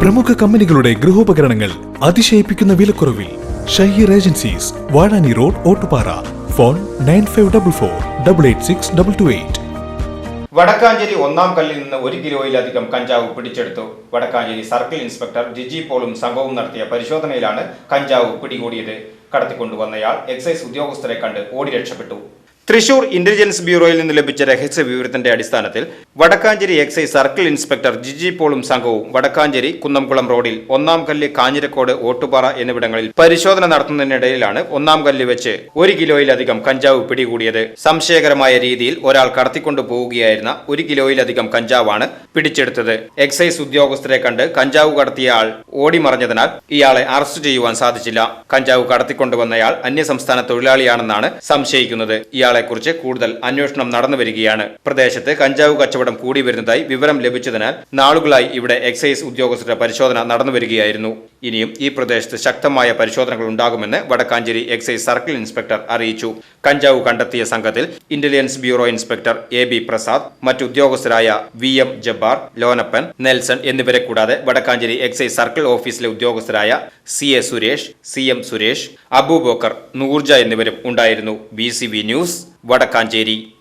പ്രമുഖ കമ്പനികളുടെ ഗൃഹോപകരണങ്ങൾ അതിശയിപ്പിക്കുന്ന വിലക്കുറവിൽ Shaheer agencies Vazhani road Ottupara. Phone nine five double four double eight six double two eight. Vadakkanchery ഒന്നാം കല്ലിൽ നിന്ന് ഒരു കിലോയിലധികം കഞ്ചാവ് പിടിച്ചെടുത്തു. വടക്കാഞ്ചേരി സർക്കിൾ ഇൻസ്പെക്ടർ ജിജി പോളും സംഘവും നടത്തിയ പരിശോധനയിലാണ് കഞ്ചാവ് പിടികൂടിയത്. കടത്തിക്കൊണ്ടുവന്നയാൾ എക്സൈസ് ഉദ്യോഗസ്ഥരെ കണ്ട് ഓടി രക്ഷപ്പെട്ടു. തൃശൂർ ഇന്റലിജൻസ് ബ്യൂറോയിൽ നിന്ന് ലഭിച്ച രഹസ്യ വിവരത്തിന്റെ അടിസ്ഥാനത്തിൽ Vadakkanchery excise circle inspector Giji പോളും സംഘവും വടക്കാഞ്ചേരി കുന്നംകുളം റോഡിൽ ഒന്നാം കല്ല് കാഞ്ഞിരക്കോട് ഓട്ടുപാറ എന്നിവിടങ്ങളിൽ പരിശോധന നടത്തുന്നതിനിടയിലാണ് ഒന്നാം കല്ല് വെച്ച് ഒരു കിലോയിലധികം കഞ്ചാവ് പിടികൂടിയത്. സംശയകരമായ രീതിയിൽ ഒരാൾ കടത്തിക്കൊണ്ടു പോവുകയായിരുന്ന ഒരു കിലോയിലധികം കഞ്ചാവാണ് പിടിച്ചെടുത്തത്. എക്സൈസ് ഉദ്യോഗസ്ഥരെ കണ്ട് കഞ്ചാവ് കടത്തിയ ആൾ ഓടിമറഞ്ഞതിനാൽ ഇയാളെ അറസ്റ്റ് ചെയ്യുവാൻ സാധിച്ചില്ല. കഞ്ചാവ് കടത്തിക്കൊണ്ടുവന്നയാൾ അന്യസംസ്ഥാന തൊഴിലാളിയാണെന്നാണ് സംശയിക്കുന്നത്. ഇയാളെക്കുറിച്ച് കൂടുതൽ അന്വേഷണം നടന്നു വരികയാണ്. പ്രദേശത്ത് കഞ്ചാവ് കച്ചവടം കൂടി വരുന്നതായി വിവരം ലഭിച്ചതിനാൽ നാളുകളായി ഇവിടെ എക്സൈസ് ഉദ്യോഗസ്ഥരുടെ പരിശോധന നടന്നു വരികയായിരുന്നു. ഇനിയും ഈ പ്രദേശത്ത് ശക്തമായ പരിശോധനകൾ ഉണ്ടാകുമെന്ന് വടക്കാഞ്ചേരി എക്സൈസ് സർക്കിൾ ഇൻസ്പെക്ടർ അറിയിച്ചു. കഞ്ചാവ് കണ്ടെത്തിയ സംഘത്തിൽ intelligence bureau inspector A B Prasad മറ്റു ഉദ്യോഗസ്ഥരായ V M Jabbar Lonappan Nelson എന്നിവരെ കൂടാതെ വടക്കാഞ്ചേരി എക്സൈസ് സർക്കിൾ ഓഫീസിലെ ഉദ്യോഗസ്ഥരായ C A Suresh C M Suresh Abubakkar Noorja എന്നിവരും ഉണ്ടായിരുന്നു. B news Vadakkanchery.